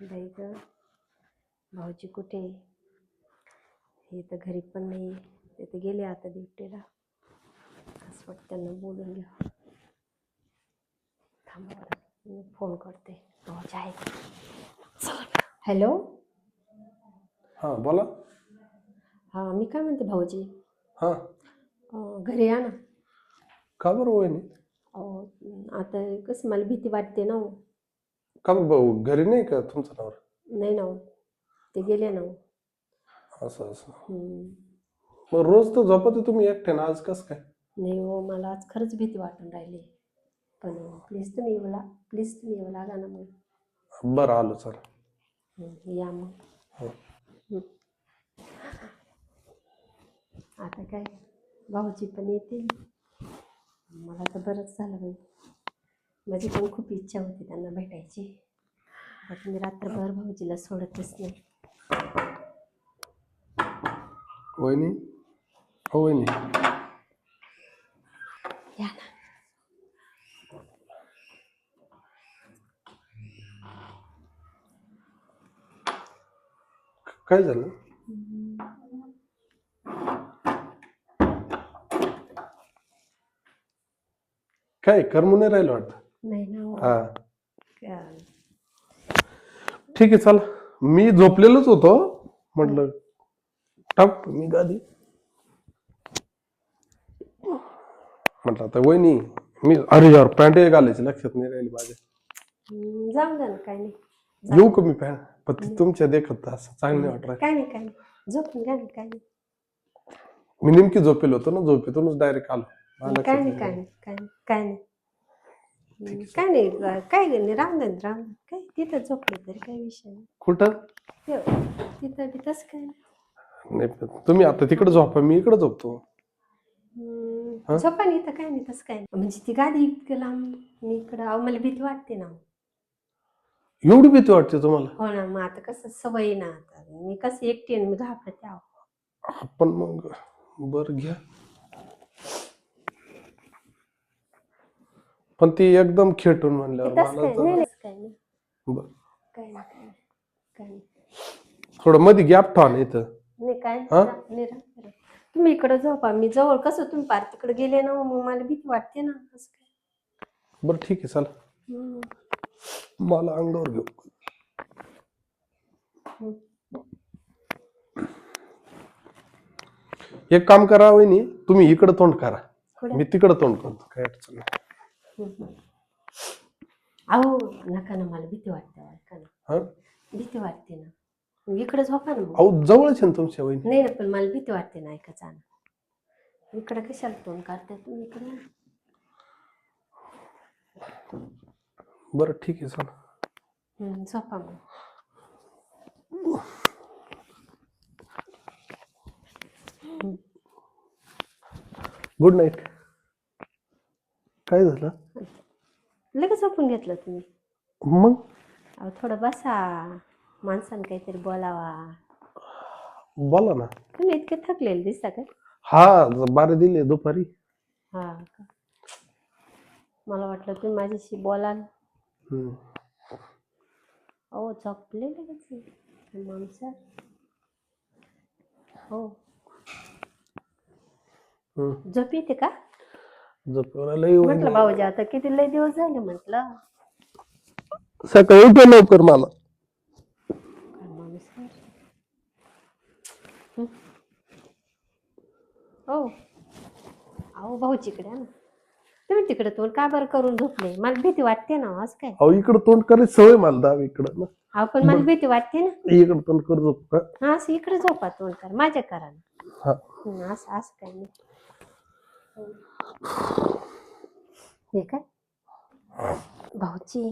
बाई ग भाऊजी कुठे? हे तर घरी पण नाही ते तर गेले आता ड्युटीला. असं वाटतं त्यांना बोलून घ्या थांबा मी फोन करते. भाऊजी आहे हॅलो? हां बोला. हां मी काय म्हणते भाऊजी? हां. अं, घरी या ना. का बरं वहिनी? अहो, आता कसं मला भीती वाटते ना हो. का बरं? भाऊ घरी नाही का तुमचा नवरा? नाही ना हो. ते गेले ना हो. असं असं. हम्म. मग रोज तर झोपते तुम्ही एकटे ना आज कसं काय? नाही हो मला आज खरंच भीती वाटून राहिली. पण प्लीज तुम्ही येऊ ला प्लीज तुम्ही येऊ लागा ना मग. बरं आलो सर हं, या मग. हो. हं. आता काय? भाऊजी पण येतील. मला तर बरंच झालं बाई. माझी पण खूप इच्छा होती त्यांना भेटायची. आता मी रात्रभर भाऊजीला सोडतच नाही. वहिनी? हो वहिनी. या ना. काय झालं? काय करमू नाही राहिलं वाटतं? नाही ना हो. काय- ठीक आहे चला. मी झोपलेलोच होतो. म्हटलं टाक मी गादी. म्हटलं आता वहिनी मी अरे यार पॅन्ट घालायची लक्षात नाही राहिली माझ्या जाऊन द्या ना काय नाही. येऊ का मी पॅन्ट? पण ती तुमच्या देखत असं चांगलं नाही वाटत. काय नाही काय नाही. झोपून घ्या ना काय नाही. मी नेमकी झोपेल होतो ना झोपेतूनच डायरेक्ट आलो. मला काय लक्षात नाही नाही काय नाही काय नाही काय नाही. काय नाही काय नाही राम राम राम काय तिथं झोपले तरी काय विषय नाही. कुठं. तिथं बी तसं काय नाही. नाही पण तुम्ही आता तिकडे झोपा मी इकडे झोपतो. हं? झोपा नाही तर काय नाही तसं काय नाही. म्हणजे ती गादी इतकं लांब मी इकडं अहो मला भीती वाटते ना. एवढी भीती वाटते तुम्हाला? हो ना मग आता कसं सवय आहे ना आता. मी कसं एकटी आहे, मी घाबरते आहो आपण मग बर घ्या. पण ती एकदम खेटून म्हणल्यावर तसं मला काय नाही जरा- नाही, काय नाही बरं. काय नाही काय नाही काय नाही थोडं मध्ये गॅप ठेवा ना इथं नाही काय हा? नाही. तुम्ही इकडे झोपा मी जवळ कसं तुम्ही पार तिकडे गेले ना मग मला भीती वाटते ना असं काय बरं ठीक आहे चला हम्म. मला अंगावर घेऊ. एक काम करा वहिनी तुम्ही इकडं तोंड करा कुठे? मी तिकडं तोंड करतो काय अडचण नाही. अहो नका ना मला भीती वाटते ऐका ना. हा? भीती वाटते ना. इकडे झोपा ना मग? अहो जवळच आहे ना तुमच्या वहिनी. नाही ना पण मला भीती वाटते ना ऐकायचा ना. इकडे कशाला तोंड करताय तुम्ही इकडे? बरं ठीक आहे चला. हम्म, झोपा मग. Good night. काय झालं? लगेच झोपून घेतलं तुम्ही. मग? अहो थोडं बसा. माणसानं काहीतरी बोलावा. बोला ना. तुम्ही इतके थकलेले दिसता का? हा बारा दिले दुपारी. हा का? मला वाटलं तुम्ही माझ्याशी बोलाल. हम्म. हो झोपले लगेच माणसं. हो. हम्म. झोप येते का? लई वहिनी. म्हटलं भाऊजी आता किती लय दिवस झाले म्हटलं? सकाळी उठव लवकर मला. हं. हो अहो भाऊजीकडे आहे ना. तुम्ही तिकडे तोंड का बरं करून झोपले? मला भीती वाटते ना असं काय? अहो इकडं तोंड करायची सवय मला दाव इकडं ना. अहो पण मला भीती वाटते ना. इकडं तोंड कर झोप का हा असं इकडे झोपा तोंड कर माझ्या करा ना. हा. हं, असं असं काय नाही. हे काय भाऊची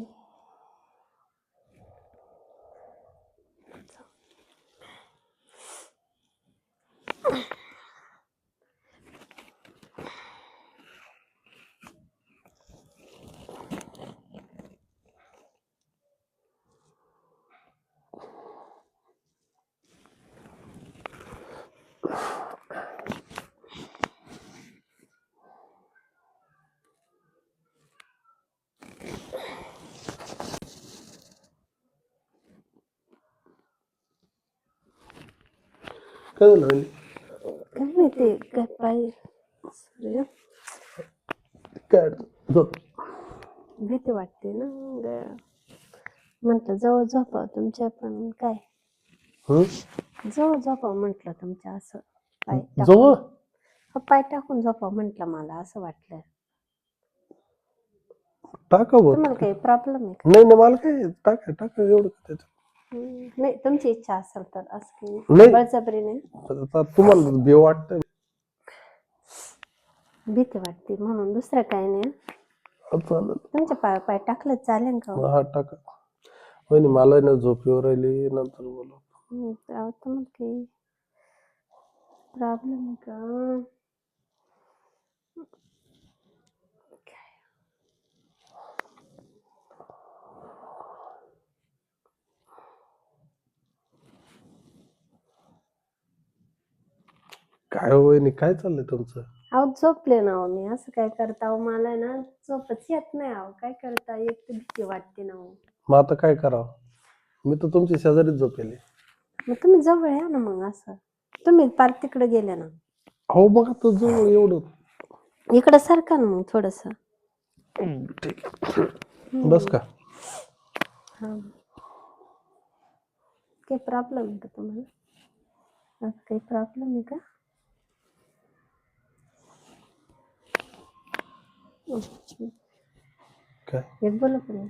काय झालं वहिनी? काय माहिती काय पाय sorry. काय अडचण? झोप भीती वाटते ना मग म्हटलं जवळ झोपाव तुमच्या पण काय हं? जवळ झोपाव म्हटलं तुमच्या असं पाय टाकून. जवळ हो, पाय टाकून झोपाव म्हटलं मला असं वाटलं टाका बघ तुम्हाला काही प्रॉब्लेम आहे का नाही नाही मला काय टाका टाका एवढं काय त्याच्यात. नाही तुमची इच्छा असेल तर. असं बळजबरी नाही. तुम्हाला भेव वाटतंय भीती वाटते म्हणून दुसरं काही नाही. तुमच्या पाय पाय टाकलं चालेल का हो? हा टाका. वहिनी मला ना झोप येऊ राहिली नंतर बोलू. तुम्हाला काही प्रॉब्लेम का? काय हो वहिनी काय चाललंय तुमचं? अहो झोपले ना हो मी. असं काय करता अहो मला ना झोपच येत नाही अहो. काय करता? एक तर भीती वाटते ना हो. मग आता काय करावं? मी तर तुमच्या शेजारीच झोपेले. मग तुम्ही जवळ या ना मग असं. तुम्ही पार तिकडे गेले ना. हो मग आता जवळ एवढं. इकडं सारखा ना मग थोडस? ठीक बस का? हा. काही प्रॉब्लेम आहे का तुम्हाला? असं काही प्रॉब्लेम आहे का हम्म. काय? एक बोला पण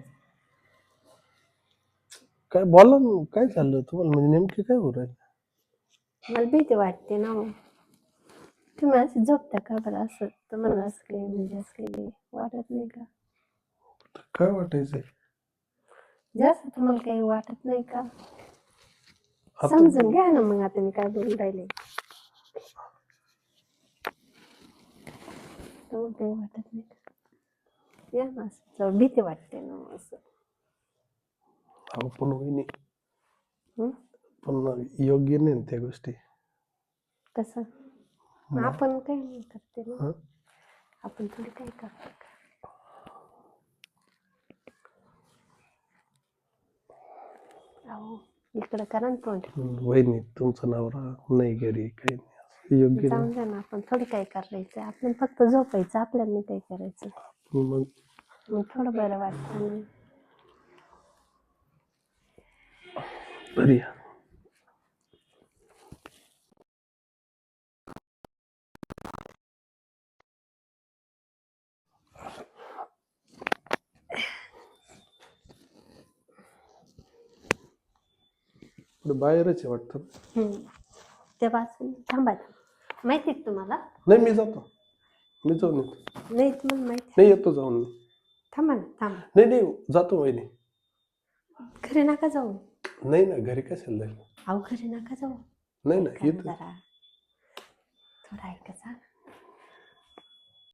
काय बोला ना काय चाललं तुम्हाला? म्हणजे नेमकी काय होत राहील? मला भीती वाटते ना हो. तुम्ही असे झोपता का बरं असं? तुम्हाला असं काही म्हणजे असं काही वाटत नाही का? काय वाटायचंय? जास्त तुम्हाला काही वाटत नाही का? आता समजून घ्या ना मग आता मी काय बोलून राहिले. तुम्हाला काही वाटत नाही का? या ना असं भीती वाटते ना असं. अहो पण वहिनी हं? पण योग्य नाही ना त्या गोष्टी. कसं मग आपण काय नाही करते ना. हं? आपण थोडी काय करतो का? अहो इकडं करा ना तोंड. वहिनी तुमचं नवरा नाही घरी काही नाही. असं योग्य नाही. जाऊन द्या ना आपण थोडी काय करायचं? आपण फक्त झोपायचं आपल्याला नाही काय करायचं. मग मग थोडं बरं वाटतं ना बरी आहे. कुठं बाहेरच आहे वाटतं हम्म. ते वाचून थांबा माहिती आहे का तुम्हाला नाही मी जातो मी जाऊन येतो. नाही तुम्हाला माहिती नाही येतो जाऊन मी. थांबा ना थांबा. नाही नाही जातो वहिनी. घरी नका जाऊ. नाही ना घरी कशाला जाईल अहो घरी नका जाऊ. नाही ना ऐका ना येतो. जरा. थोडं ऐका जा.